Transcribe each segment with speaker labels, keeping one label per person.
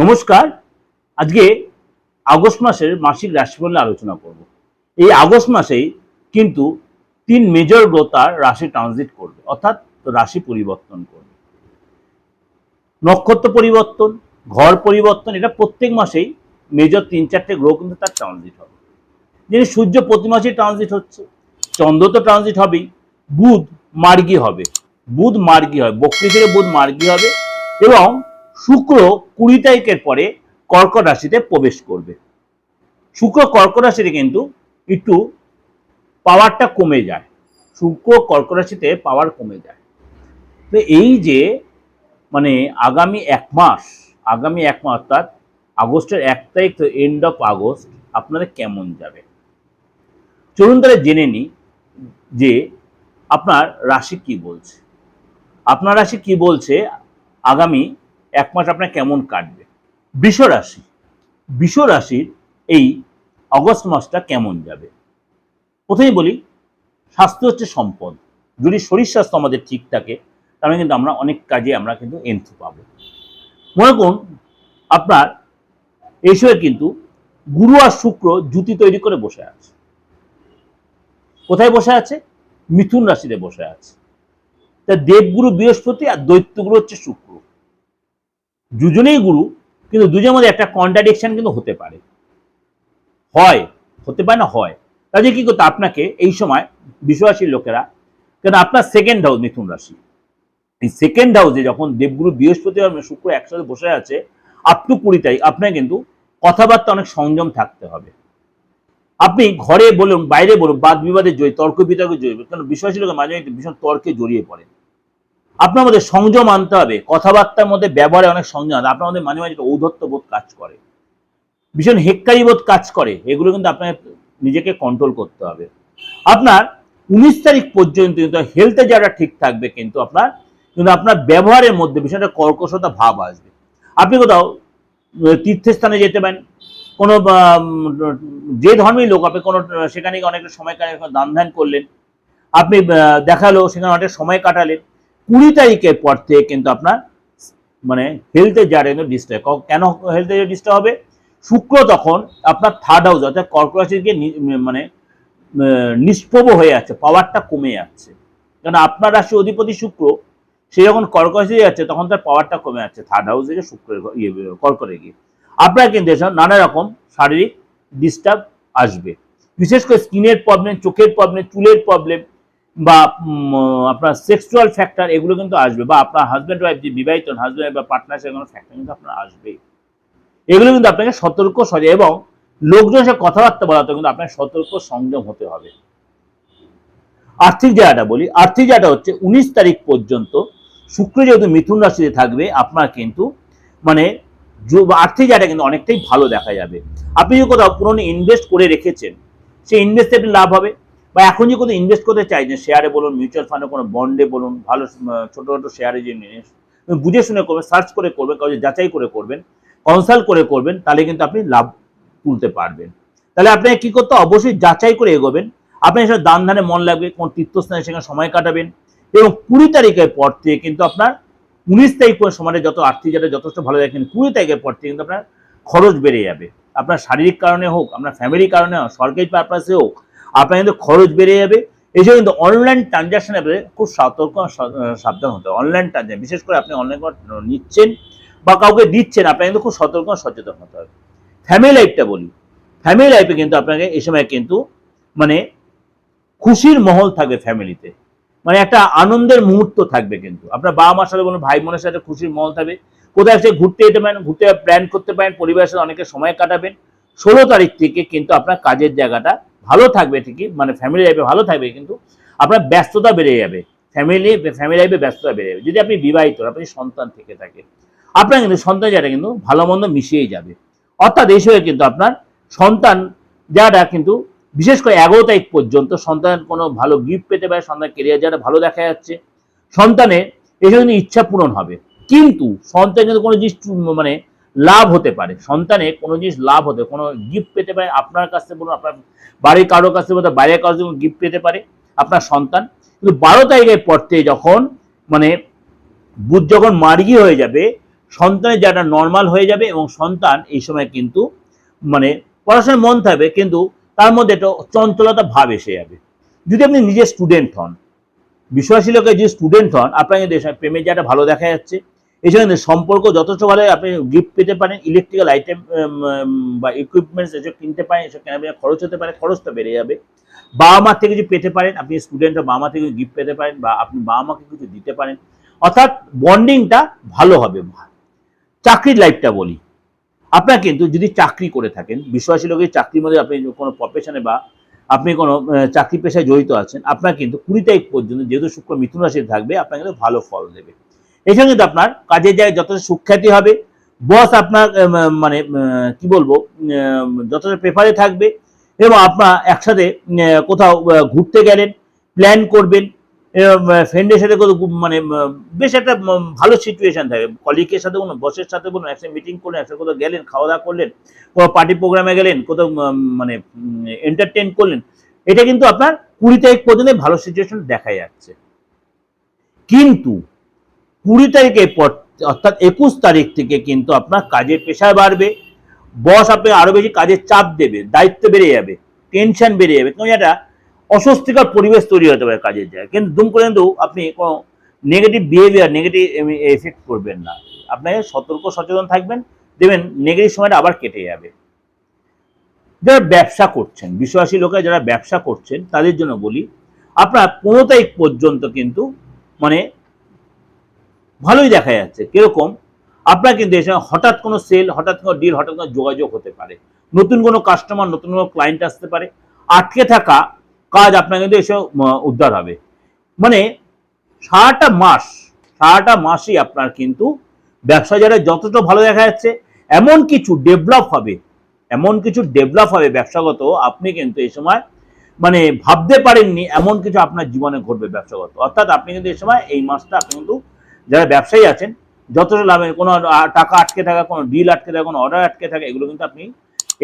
Speaker 1: নমস্কার। আজকে আগস্ট মাসের মাসিক রাশিফল নিয়ে আলোচনা করব। এই আগস্ট মাসেই কিন্তু তিন মেজর গ্রহ তার রাশি ট্রানজিট করবে, অর্থাৎ রাশি পরিবর্তন করবে। নক্ষত্র পরিবর্তন, ঘর পরিবর্তন, এটা প্রত্যেক মাসেই মেজর তিন চারটে গ্রহ কিন্তু তার ট্রানজিট হবে। যিনি সূর্য প্রতি মাসেই ট্রানজিট হচ্ছে, চন্দ্র তো ট্রানজিট হবেই, বুধ মার্গী হবে, বুধ মার্গী হয়, বক্রি থেকে বুধ মার্গী হবে এবং শুক্র কুড়ি তারিখের পরে কর্কট রাশিতে প্রবেশ করবে। শুক্র কর্কট রাশিতে কিন্তু একটু পাওয়ারটা কমে যায়। শুক্র কর্কট রাশিতে পাওয়ার কমে যায়। তো এই যে মানে আগামী এক মাস, আগামী এক মাস অর্থাৎ আগস্টের এক তারিখ তো এন্ড অফ আগস্ট আপনাদের কেমন যাবে? চলুন তাহলে জেনে নিই যে আপনার রাশি কি বলছে। আপনার রাশি কি বলছে? আগামী এক মাস আপনার কেমন কাটবে? বৃষ রাশি বৃষ রাশির এই অগস্ট মাসটা কেমন যাবে? প্রথমেই বলি, স্বাস্থ্য হচ্ছে সম্পদ। যদি শরীর স্বাস্থ্য আমাদের ঠিক থাকে, তাহলে কিন্তু আমরা অনেক কাজে আমরা কিন্তু এন্ট্রি পাবো। মনে করুন, আপনার এই সময় কিন্তু গুরু আর শুক্র জুতি তৈরি করে বসে আছে। কোথায় বসে আছে? মিথুন রাশিতে বসে আছে। তা দেবগুরু বৃহস্পতি আর দৈত্যগুরু হচ্ছে শুক্র। দুজনেই গুরু, কিন্তু দুজনের মধ্যে একটা কন্ট্রাডিকশন কিন্তু হতে পারে। হয়, হতে পারে না, হয়। কাজে কি করতে আপনাকে এই সময় বিশ্বাসীর লোকেরা, কেন আপনার সেকেন্ড হাউস মিথুন রাশি। এই সেকেন্ড হাউসে যখন দেবগুরু বৃহস্পতি শুক্র একসাথে বসে আছে আপ টু কুড়ি তারিখ, আপনার কিন্তু কথাবার্তা অনেক সংযম থাকতে হবে। আপনি ঘরে বলুন, বাইরে বলুন, বাদ বিবাদে জয়ী, তর্ক বিতর্কে জয়ী কারণ বিশ্বাসী লোকের মাঝে ভীষণ তর্কে জড়িয়ে পড়ে আপনার মধ্যে সংযম আনতে হবে, কথাবার্তার মধ্যে ব্যবহারে অনেক সংযম আনতে আপনার মধ্যে মাঝে মাঝে ঔদ্ধত্য বোধ কাজ করে। ভীষণ হেক্কারি বোধ কাজ করে, এগুলো কিন্তু আপনার নিজেকে কন্ট্রোল করতে হবে। আপনার উনিশ তারিখ পর্যন্ত কিন্তু হেলথে যারা ঠিক থাকবে কিন্তু আপনার কিন্তু আপনার ব্যবহারের মধ্যে ভীষণ একটা কর্কশতা ভাব আসবে। আপনি কোথাও তীর্থস্থানে যেতে পারেন, কোনো যে ধর্মের লোক, আপনি কোনো, সেখানে অনেকটা সময় দান ধ্যান করলেন। আপনি দেখাল, সেখানে অনেক সময় কাটালেন। কুড়ি তারিখের পর থেকে কিন্তু আপনার মানে হেলথে কিন্তু ডিস্টার্ব কেন হেলথে ডিস্টার্ব হবে? শুক্র তখন আপনার থার্ড হাউস অর্থাৎ কর্পোরেশনকে মানে নিষ্প্রভ হয়ে যাচ্ছে পাওয়ারটা কমে যাচ্ছে। কারণ আপনার রাশি অধিপতি শুক্র, সে যখন কর্কটে যাচ্ছে, তখন তার পাওয়ারটা কমে যাচ্ছে থার্ড হাউস থেকে শুক্রের ইয়ে কর্করে গিয়ে। আপনার কিন্তু এসব নানা রকম শারীরিক ডিস্টার্ব আসবে। বিশেষ করে স্কিনের প্রবলেম চোখের প্রবলেম চুলের প্রবলেম বা আপনার সেক্সুয়াল ফ্যাক্টর এগুলো কিন্তু আসবে বা আপনার হাজব্যান্ড ওয়াইফ যে বিবাহিত হাজব্যান্ড বা পার্টনারশিপ কোনো ফ্যাক্টর কিন্তু আপনার আসবেই। এগুলো কিন্তু আপনাকে সতর্ক সজাগ এবং লোকজনের সাথে কথাবার্তা বলাতে কিন্তু আপনাকে সতর্ক সংযম হতে হবে। আর্থিক জায়গাটা বলি, আর্থিক জায়গাটা হচ্ছে উনিশ তারিখ পর্যন্ত শুক্র যেহেতু মিথুন রাশিতে থাকবে, আপনার কিন্তু মানে আর্থিক জায়গাটা কিন্তু অনেকটাই ভালো দেখা যাবে। আপনি যে কোথাও পুরনো ইনভেস্ট করে রেখেছেন, সেই ইনভেস্টে লাভ হবে। বা এখন যে কোথাও ইনভেস্ট করতে চাইছেন শেয়ারে বলুন মিউচুয়াল ফান্ডে কোনো বন্ডে বলুন, ভালো ছোট ছোট শেয়ারে যে বুঝে শুনে করবেন সার্চ করে করবেন কাউকে যাচাই করে করবেন কনসাল্ট করে করবেন, তাহলে কিন্তু আপনি লাভ তুলতে পারবেন। তাহলে আপনাকে কি করতে? অবশ্যই যাচাই করে এগোবেন। আপনি এসব দান ধানে মন লাগবে, কোন তীর্থস্থানে সেখানে সময় কাটাবেন এবং কুড়ি তারিখের পর থেকে কিন্তু আপনার উনিশ তারিখ পর্যন্ত সময়টা যত আর্থিক যাতে যথেষ্ট ভালো দেখেন, কুড়ি তারিখের পর থেকে কিন্তু আপনার খরচ বেড়ে যাবে। আপনার শারীরিক কারণে হোক, আপনার ফ্যামিলির কারণে হোক, সরকারি পারপাসে হোক আপনার কিন্তু খরচ বেড়ে যাবে। এসব কিন্তু অনলাইন ট্রানজাকশনে খুব সতর্ক সা- সাবধান হতে হবে। অনলাইন ট্রানজাকশন বিশেষ করে আপনি অনলাইন নিচ্ছেন বা কাউকে দিচ্ছেন, আপনাকে কিন্তু খুব সতর্ক সচেতন হতে হবে। ফ্যামিলি লাইফটা বলি। ফ্যামিলি লাইফে কিন্তু আপনাকে এই সময় কিন্তু মানে খুশির মহল থাকবে ফ্যামিলিতে মানে একটা আনন্দের মুহূর্ত থাকবে কিন্তু। আপনার বাবা মার সাথে বলুন, ভাই বোনের সাথে খুশির মহল থাকবে। কোথায় এসে ঘুরতে যেতে পারেন, ঘুরতে প্ল্যান করতে পারেন, পরিবারের সাথে অনেকে সময় কাটাবেন। ষোলো তারিখ থেকে কিন্তু আপনার কাজের জায়গাটা ভালো থাকবে ঠিকই মানে ফ্যামিলি লাইফে ভালো থাকবে কিন্তু আপনার ব্যস্ততা বেড়ে যাবে। ফ্যামিলি ফ্যামিলি লাইফে ব্যস্ততা বেড়ে যাবে। যদি আপনি বিবাহিত, আপনি সন্তান থেকে থাকে আপনার কিন্তু সন্তান জায়গাটা কিন্তু ভালো মন্দ মিশিয়েই যাবে। অর্থাৎ এই সময় কিন্তু আপনার সন্তান যারা কিন্তু বিশেষ করে এগারো তারিখ পর্যন্ত সন্তান কোনো ভালো গিফট পেতে পারে সন্তান কেরিয়ার যারা ভালো দেখা যাচ্ছে, সন্তানের এসব কিন্তু ইচ্ছা পূরণ হবে। কিন্তু সন্তান কিন্তু কোনো জিনিস মানে লাভ হতে পারে। সন্তানে কোনো জিনিস লাভ হতে, কোনো গিফট পেতে পারে, আপনার কাছ থেকে বলুন, আপনার বাড়ির কারোর কাছ থেকে বাইরের কারোর থেকে গিফট পেতে পারে আপনার সন্তান। কিন্তু বারো তারিখের পর থেকে যখন মানে বুধ যখন মার্গী হয়ে যাবে, সন্তানের যারা নর্মাল হয়ে যাবে এবং সন্তান এই সময় কিন্তু মানে পড়াশোনায় মন থাকবে, কিন্তু তার মধ্যে একটা চঞ্চলতা ভাব এসে যাবে। যদি আপনি নিজে স্টুডেন্ট হন, বিশ্বাসী লোকের যে স্টুডেন্ট হন আপনাকে প্রেমের জায়গাটা ভালো দেখা যাচ্ছে। জন্য সম্পর্ক যথেষ্ট ভালো, আপনি গিফট পেতে পারেন ইলেকট্রিক্যাল আইটেম বা ইকুইপমেন্টস এসব কিনতে পারেন, এসব কেনাবেচা খরচ হতে পারে, খরচটা বেড়ে যাবে। বাবা মার থেকে কিছু পেতে পারেন, আপনি স্টুডেন্ট বাবা মা থেকে গিফট পেতে পারেন, বা আপনি বাবা মাকে কিছু দিতে পারেন। অর্থাৎ বন্ডিংটা ভালো হবে চাকরির লাইফটা বলি। আপনার কিন্তু যদি চাকরি করে থাকেন, বিশ্বাসী লোকের চাকরির মধ্যে আপনি কোনো প্রফেশনে বা আপনি কোনো চাকরি পেশায় জড়িত আছেন, আপনার কিন্তু কুড়ি তারিখ পর্যন্ত, যেহেতু শুক্র, মিথুন রাশিতে থাকবে, আপনার কিন্তু ভালো ফল দেবে। এছাড়া কিন্তু আপনার কাজের জায়গায় যথেষ্ট সুখ্যাতি হবে। বস আপনার মানে কি বলব যথেষ্ট পেপারে থাকবে এবং আপনার একসাথে কোথাও ঘুরতে গেলেন প্ল্যান করবেন ফ্রেন্ডের সাথে কোথাও মানে বেশ একটা ভালো সিচুয়েশন থাকে। কলিগের সাথে বলুন বসের সাথে বলুন একসাথে মিটিং করলেন, একসাথে কোথাও গেলেন খাওয়া দাওয়া করলেন, কোথাও পার্টি প্রোগ্রামে গেলেন, কোথাও মানে এন্টারটেন করলেন, এটা কিন্তু আপনার কুড়ি তারিখ পর্যন্ত ভালো সিচুয়েশন দেখা যাচ্ছে। কিন্তু কুড়ি তারিখের পর, অর্থাৎ একুশ তারিখ থেকে কিন্তু আপনার কাজের প্রেশার বাড়বে। বস আপনাকে আরও বেশি কাজের চাপ দেবে, দায়িত্ব বেড়ে যাবে টেনশন বেড়ে যাবে। কারণ একটা অস্বস্তিকর পরিবেশ তৈরি হতে পারে কাজের জায়গায়। কিন্তু দুম করে কিন্তু আপনি কোনো নেগেটিভ বিহেভিয়ার নেগেটিভ এফেক্ট করবেন না। আপনাকে সতর্ক, সচেতন থাকবেন। দেবেন নেগেটিভ সময়টা আবার কেটে যাবে। যারা ব্যবসা করছেন, বিশ্বাসী লোকেরা যারা ব্যবসা করছেন, তাদের জন্য বলি, আপনার পনেরো তারিখ পর্যন্ত কিন্তু মানে ভালোই দেখা যাচ্ছে। কীরকম? আপনার কিন্তু এসে হঠাৎ কোনো সেল হঠাৎ কোনো ডিল হঠাৎ কোনো যোগাযোগ হতে পারে। নতুন কোনো কাস্টমার নতুন কোনো ক্লায়েন্ট আসতে পারে। আটকে থাকা কাজ আপনার কিন্তু এসে উম, উদ্ধার হবে। মানে সারাটা মাস সারাটা মাসই আপনার কিন্তু ব্যবসা যারা যতটা ভালো দেখা যাচ্ছে এমন কিছু ডেভেলপ হবে এমন কিছু ডেভেলপ হবে ব্যবসাগত আপনি কিন্তু এই সময় মানে ভাবতে পারেননি এমন কিছু আপনার জীবনে ঘটবে ব্যবসাগত। অর্থাৎ আপনি কিন্তু এই সময় এই মাসটা আপনি কিন্তু যারা ব্যবসায়ী আছেন যতটা লাভে, কোনো টাকা আটকে থাকা, কোনো ডিল আটকে থাকা, কোনো অর্ডার আটকে থাকা, এগুলো কিন্তু আপনি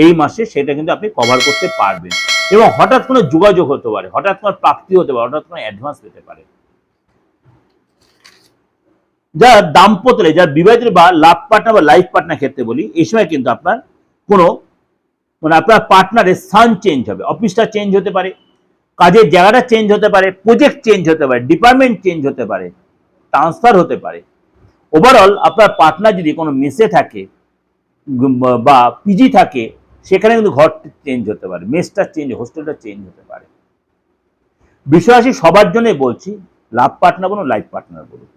Speaker 1: এই মাসে সেটা কিন্তু আপনি কভার করতে পারবেন। এবং হঠাৎ কোনো যোগাযোগ হতে পারে, হঠাৎ কোনো প্রাপ্তি হতে পারে, হঠাৎ কোনো অ্যাডভান্স পেতে পারে। যারা দাম্পত্য যারা বিবাহিত বা লাভ পার্টনার বা লাইফ পার্টনার ক্ষেত্রে বলি এই সময় কিন্তু আপনার কোনো মানে আপনার পার্টনারের স্থান চেঞ্জ হবে অফিসটা চেঞ্জ হতে পারে, কাজের জায়গাটা চেঞ্জ হতে পারে প্রজেক্ট চেঞ্জ হতে পারে ডিপার্টমেন্ট চেঞ্জ হতে পারে। ট্রান্সফার হতে পারে। ওভারঅল আপনার পার্টনার যদি কোনো মেসে থাকে বা পিজি থাকে, সেখানে কিন্তু ঘর চেঞ্জ হতে পারে মেসটা চেঞ্জ হোস্টেলটা চেঞ্জ হতে পারে। বিশ্বাসী সবার জন্যই বলছি লাভ পার্টনার বলুন লাইফ পার্টনার বলুন।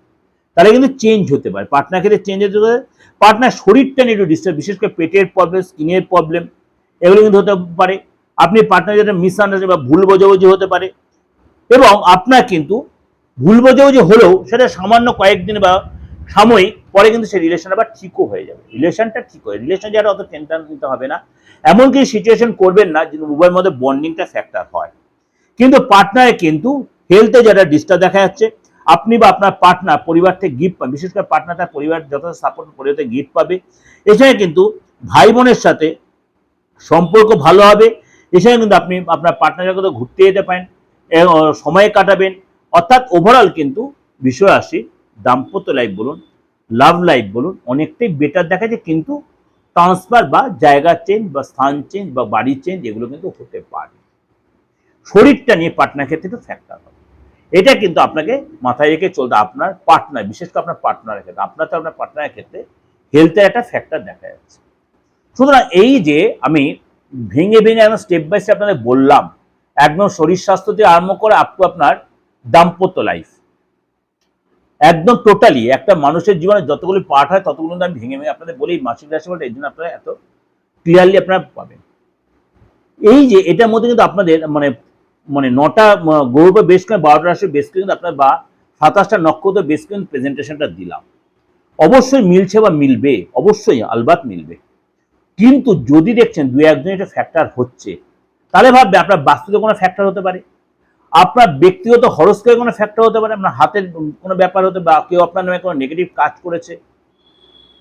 Speaker 1: তাহলে কিন্তু চেঞ্জ হতে পারে। পার্টনার ক্ষেত্রে চেঞ্জ হতে পারে। পার্টনার শরীরটা নিয়ে একটু ডিস্টার্ব বিশেষ করে পেটের প্রবলেম স্কিনের প্রবলেম এগুলো কিন্তু হতে পারে। আপনি পার্টনার যেটা মিসআন্ডারস্ট্যান্ডিং বা ভুল বোঝাবুঝি হতে পারে। এবং আপনার কিন্তু ভুল যে হলেও সেটা সামান্য কয়েকদিন বা সাময়িক, পরে কিন্তু সেই রিলেশন আবার ঠিকও হয়ে যাবে। রিলেশনটা ঠিক হয় রিলেশন যারা অত টেনশন নিতে হবে না। এমন কিছু সিচুয়েশন করবেন না যে উভয়ের মধ্যে বন্ডিংটা ফ্যাক্টর হয়। কিন্তু পার্টনারে কিন্তু হেলথে যেটা ডিস্টার্ব দেখা যাচ্ছে, আপনি বা আপনার পার্টনার পরিবার থেকে গিফট পাবে বিশেষ করে পার্টনার তার পরিবার যথেষ্ট সাপোর্ট পরিবার থেকে গিফট পাবে। এছাড়া কিন্তু ভাই বোনের সাথে সম্পর্ক ভালো হবে। এছাড়া কিন্তু আপনি আপনার পার্টনারের কোথাও ঘুরতে যেতে পারেন সময় কাটাবেন। অর্থাৎ ওভারঅল কিন্তু বিষয় আসি দাম্পত্য লাইফ বলুন লাভ লাইফ বলুন, অনেকটাই বেটার দেখা যায় কিন্তু ট্রান্সফার বা জায়গা চেঞ্জ বা স্থান চেঞ্জ বা বাড়ি চেঞ্জ এগুলো কিন্তু হতে পারে। শরীরটা নিয়ে পার্টনার ক্ষেত্রে একটু ফ্যাক্টর হবে। এটা কিন্তু আপনাকে মাথায় রেখে চলতে আপনার পার্টনার বিশেষ করে আপনার পার্টনারের ক্ষেত্রে, আপনার তো আপনার পার্টনারের ক্ষেত্রে হেলথের একটা ফ্যাক্টর দেখা যাচ্ছে। সুতরাং এই যে আমি ভেঙে ভেঙে একদম স্টেপ বাই স্টেপ আপনাদের বললাম, একদম শরীর স্বাস্থ্য দিয়ে আরম্ভ করে আপ টু আপনার দাম্পত্য লাইফ একদম টোটালি একটা মানুষের জীবনে যতগুলি পার্ট হয়, ততগুলো আমি ভেঙে ভেঙে আপনাদের বলি মাসিক রাশি বলতে এই জন্য আপনারা এত ক্লিয়ারলি আপনারা পাবেন। এই যে এটার মধ্যে কিন্তু আপনাদের মানে মানে নটা গৌরব বেশ করে বারোটা রাশি বেশ করে কিন্তু আপনার বা সাতাশটা নক্ষত্র বেশ করে প্রেজেন্টেশনটা দিলাম। অবশ্যই মিলছে বা মিলবে, অবশ্যই আলবাত মিলবে। কিন্তু যদি দেখছেন দু একজন এটা ফ্যাক্টর হচ্ছে, তাহলে ভাববে আপনার বাস্তুতে কোনো ফ্যাক্টর হতে পারে। আপনার ব্যক্তিগত হরস্কোপে কোনো ফ্যাক্টর হতে পারে, আপনার হাতের কোনো ব্যাপার হতে বা কেউ আপনার নামে কোনো নেগেটিভ কাজ করেছে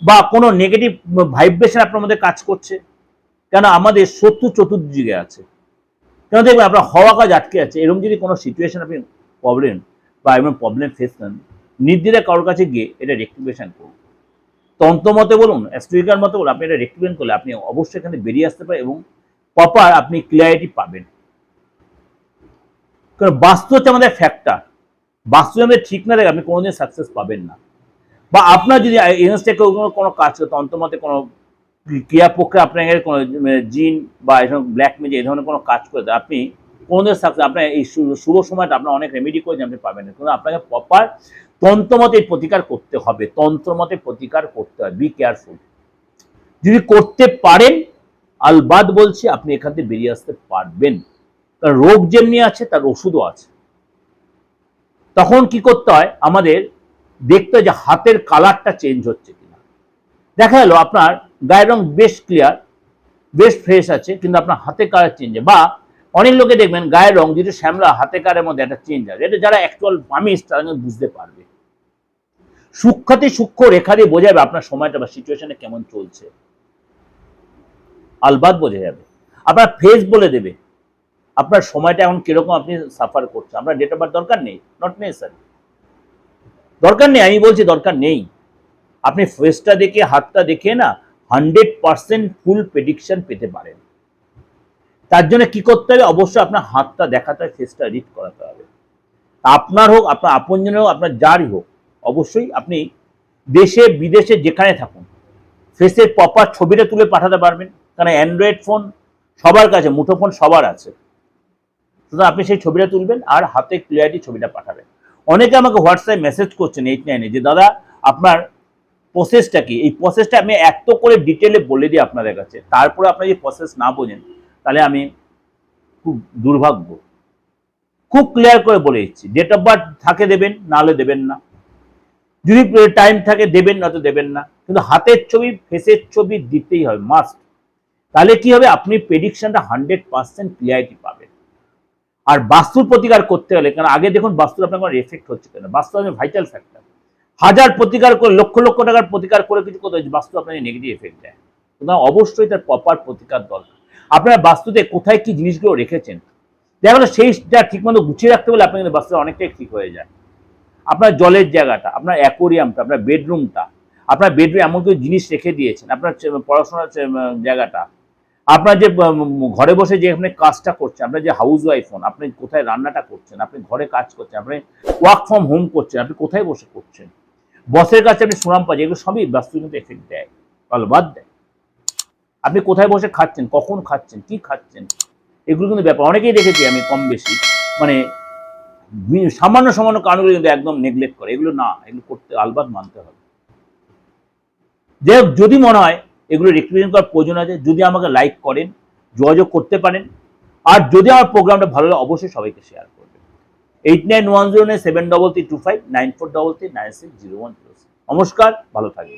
Speaker 1: বা কোনো নেগেটিভ ভাইব্রেশন আপনার মধ্যে কাজ করছে, কেন আমাদের শত্রু চতুর্দিকে আছে। কেন দেখবেন আপনার হওয়া কাজ আটকে আছে, এরকম যদি কোনো সিচুয়েশন আপনি প্রবলেম বা এমন প্রবলেম ফেস করেন, নির্দ্বিধায় কারোর কাছে গিয়ে এটা রেক্টিফিকেশন করুন। তন্ত্র মতে বলুন অ্যাস্ট্রিকার মতে বলুন, আপনি এটা রেক্টিভেন করলে আপনি অবশ্যই এখানে বেরিয়ে আসতে পারেন এবং প্রপার আপনি ক্লিয়ারিটি পাবেন। কারণ বাস্তু হচ্ছে আমাদের ফ্যাক্টর বাস্তু আমাদের ঠিক না থাকে, আপনি কোনোদিন সাকসেস পাবেন না। বা আপনার যদি এনএসটেকে কোনো কাজ করে, তন্ত্রমতে কোনো ক্রিয়া পক্ষে আপনার কোনো জিন বা এরকম ব্ল্যাক মেজে এই ধরনের কোনো কাজ করে, আপনি কোনোদিন সাকসেস আপনার এই শুভ সময়টা আপনার অনেক রেমেডি করে আপনি পাবেন না। কিন্তু আপনাকে প্রপার তন্ত্রমতে প্রতিকার করতে হবে। তন্ত্রমতে প্রতিকার করতে হবে। বি কেয়ারফুল যদি করতে পারেন, আলবাদ বলছি, আপনি এখান থেকে বেরিয়ে আসতে পারবেন। রোগ যেমনি আছে, তার ওষুধও আছে। তখন কি করতে হয়? আমাদের দেখতে যে হাতের কালারটা চেঞ্জ হচ্ছে কিনা। দেখা গেল আপনার গায়ের রং বেশ ক্লিয়ার বেশ ফ্রেশ আছে, কিন্তু আপনার হাতে কালার চেঞ্জ বা অনেক লোকে দেখবেন গায়ের রং যেটা শ্যামলা হাতে কারের মধ্যে একটা চেঞ্জ আছে এটা যারা অ্যাকচুয়াল পামিস তারা বুঝতে পারবে। সূক্ষাতে সূক্ষ্ম রেখা দিয়ে বোঝা যাবে আপনার সময়টা বা সিচুয়েশনে কেমন চলছে। আলবাদ বোঝা যাবে। আপনার ফেস বলে দেবে। আপনার সময়টা এখন কীরকম আপনি সাফার করছেন? আপনার ডেট অফ বার্থ দরকার নেই? নট নেসারি দরকার নেই, আমি বলছি দরকার নেই। আপনি ফেসটা দেখে, হাতটা দেখে না হান্ড্রেড পার্সেন্ট ফুল প্রেডিকশন পেতে পারেন। তার জন্য কি করতে হবে? অবশ্যই আপনার হাতটা দেখাতে হবে ফেসটা রিড করাতে হবে। আপনার হোক, আপনার আপনজনের হোক, আপনার যারই হোক, অবশ্যই আপনি দেশে, বিদেশে যেখানে থাকুন ফেসের প্রপার ছবিটা তুলে পাঠাতে পারবেন। কারণ অ্যান্ড্রয়েড ফোন সবার কাছে মুঠো ফোন সবার আছে। সুতরাং আপনি সেই ছবিটা তুলবেন আর হাতে ক্লিয়ারিটি ছবিটা পাঠাবেন। অনেকে আমাকে হোয়াটসঅ্যাপে মেসেজ করছেন এইট নাইনে যে, দাদা, আপনার প্রসেসটা কি? এই প্রসেসটা আমি এত করে ডিটেলে বলে দিই আপনাদের কাছে, তারপরে আপনার যদি প্রসেস না বোঝেন, তাহলে আমি খুব দুর্ভাগ্য। খুব ক্লিয়ার করে বলে দিচ্ছি ডেট অফ বার্থ থাকে দেবেন, নাহলে দেবেন না। যদি টাইম থাকে দেবেন না তো দেবেন না। কিন্তু হাতের ছবি ফেসের ছবি দিতেই হবে মাস্ট তাহলে কি হবে? আপনি প্রেডিকশনটা হান্ড্রেড পার্সেন্ট ক্লিয়ারিটি পাবেন। আর বাস্তুর প্রতিকার করতে গেলে কারণ আগে দেখুন বাস্তুর আপনার কোনো এফেক্ট হচ্ছে কেন? বাস্তু হচ্ছে ভাইটাল ফ্যাক্টর হাজার প্রতিকার করে, লক্ষ লক্ষ টাকার প্রতিকার করে কিছু হচ্ছে বাস্তু আপনাকে নেগেটিভ এফেক্ট দেয়। সুতরাং অবশ্যই তার প্রপার প্রতিকার দরকার। আপনার বাস্তুতে কোথায় কি জিনিসগুলো রেখেছেন? দেখা গেলো সেইটা ঠিকমতো গুছিয়ে রাখতে পারলে আপনার কিন্তু বাস্তুটা অনেকটাই ঠিক হয়ে যায়। আপনার জলের জায়গাটা, আপনার অ্যাকোরিয়ামটা আপনার বেডরুমটা আপনার বেডরুম এমন কিছু জিনিস রেখে দিয়েছেন, আপনার পড়াশোনার জায়গাটা আপনার যে ঘরে বসে যে আপনি কাজটা করছেন, আপনার যে হাউস ওয়াইফ হন, আপনি কোথায় রান্নাটা করছেন, আপনি ঘরে কাজ করছেন, আপনি ওয়ার্ক ফ্রম হোম করছেন, আপনি কোথায় বসে করছেন? বসের কাছে আপনি সুনাম পাচ্ছেন, এগুলো সবই বাস্তু কিন্তু এফেক্ট দেয় বাদ দেয়। আপনি কোথায় বসে খাচ্ছেন, কখন খাচ্ছেন, কি খাচ্ছেন, এগুলো কিন্তু ব্যাপার। অনেকেই দেখেছি আমি কম বেশি মানে সামান্য সামান্য কারণগুলো কিন্তু একদম নেগলেক্ট করে, এগুলো না, এগুলো করতে আলবাদ মানতে হবে। যাই যদি মনে হয় এগুলো রেক্টিফিকেশন করার প্রয়োজন আছে। যদি আমাকে লাইক করেন, যোগাযোগ করতে পারেন, আর যদি আমার প্রোগ্রামটা ভালো লাগে, অবশ্যই সবাইকে শেয়ার করবেন। Eight nine one zero nine seven double three two five nine four double three nine six zero one zero নমস্কার, ভালো থাকবেন।